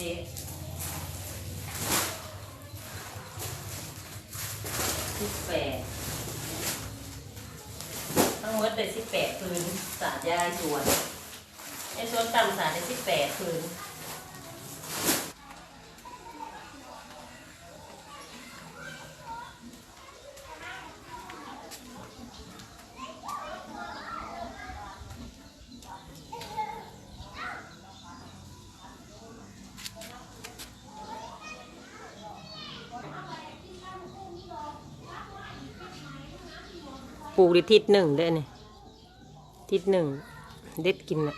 จ๊สิบแปดทั้งหมดได้สิบแปดพื้นสาดยายสวนไอ้สวนต่ำสาดได้สิบแปดพื้น ลูกได้ทิศหนึ่งได้เนี่ยทิศหนึ่งเด็ดกินละ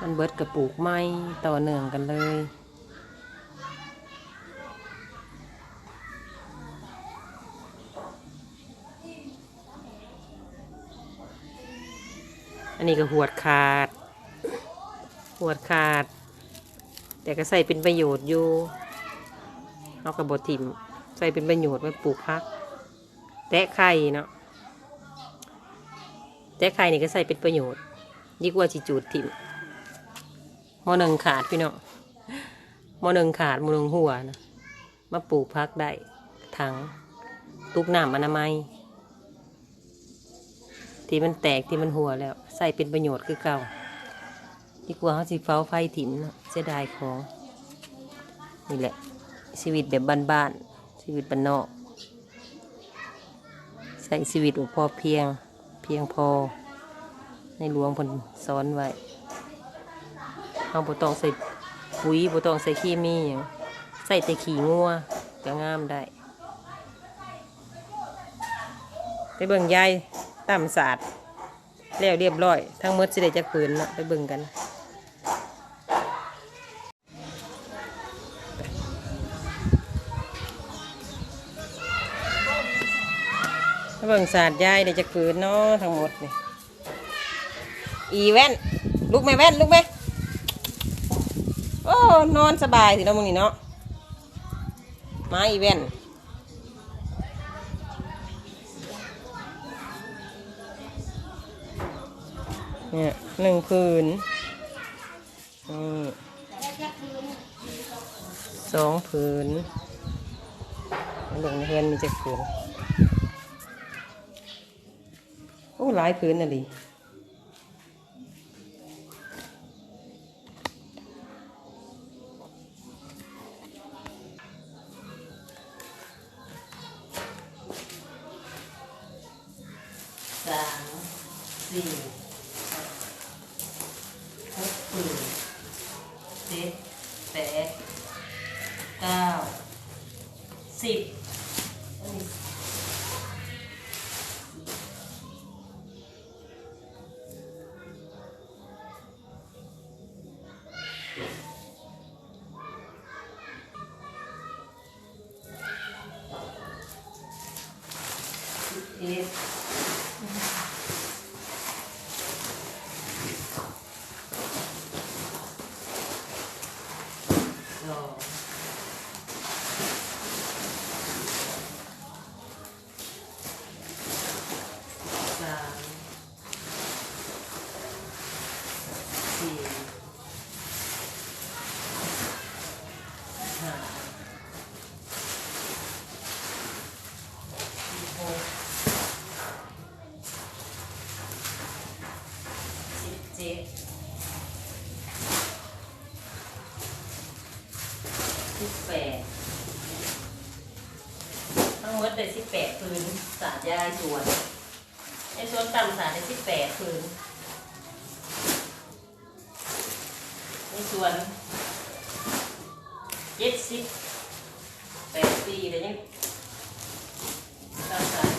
มันเบิดกับปลูกไม้ต่อเนื่องกันเลยอันนี้ก็หวดขาด หวดขาด แต่ก็ใส่เป็นประโยชน์อยู่เอากับบทิมใส่เป็นประโยชน์ไว้ปลูกพัก แตะไข่เนาะแตะไข่นี่ก็ใส่เป็นประโยชน์ดีกว่าจิจูดทิมมอหนึ่งขาดพี่เนาะมอหนึ่งขาดมอหนึ่งหัวนะมาปลูกพักได้ถังตุกน้ำอนามัยที่มันแตกที่มันหัวแล้ว ใส่เป็นประโยชน์คือเก่า ดีกว่าเขาสิเฝ้าไฟถิ่นเนาะเสียดายของนี่แหละ ชีวิตแบบบ้านๆชีวิตบ้านนอกใส่ชีวิตแบบพอเพียง เพียงพอ ในหลวงพนสอนไว้เราบ่ต้องใส่ปุ๋ยบ่ต้องใส่เคมีหยังใส่แต่ขี้งัวก็งามได้ไปเบิ่งยายต่ำศาสตร์แล้วเรียบร้อย ทั้งหมดสิได้จักปืนเนาะไปเบิ่งกัน เบิ่งศาสตร์ยายได้จักปืนเนาะทั้งหมดนี่อีแว่นลุกไหมแว่นลุกไหมโอ้นอนสบายสิเนาะมึงนี่เนาะมาอีแว่นเนี่ยหนึ่งผืนนี่สองผืนหลงเฮือนมีจักผืนโอ้หลายผืนน่ะดิสามสี่หกปืนเจ็ดแปดเก้าสิบ สิบเอ็ดสองสามสี่ห้าหกสิบเจ็ด สิบแปดทั้งหมดได้สิบแปดพื้นสาดยายสวนไอ้สวนต่ำสาดได้สิบแปดพื้นไอ้สวนเจ็ดสิบแปดปีเลยเนี้ต่ำสาด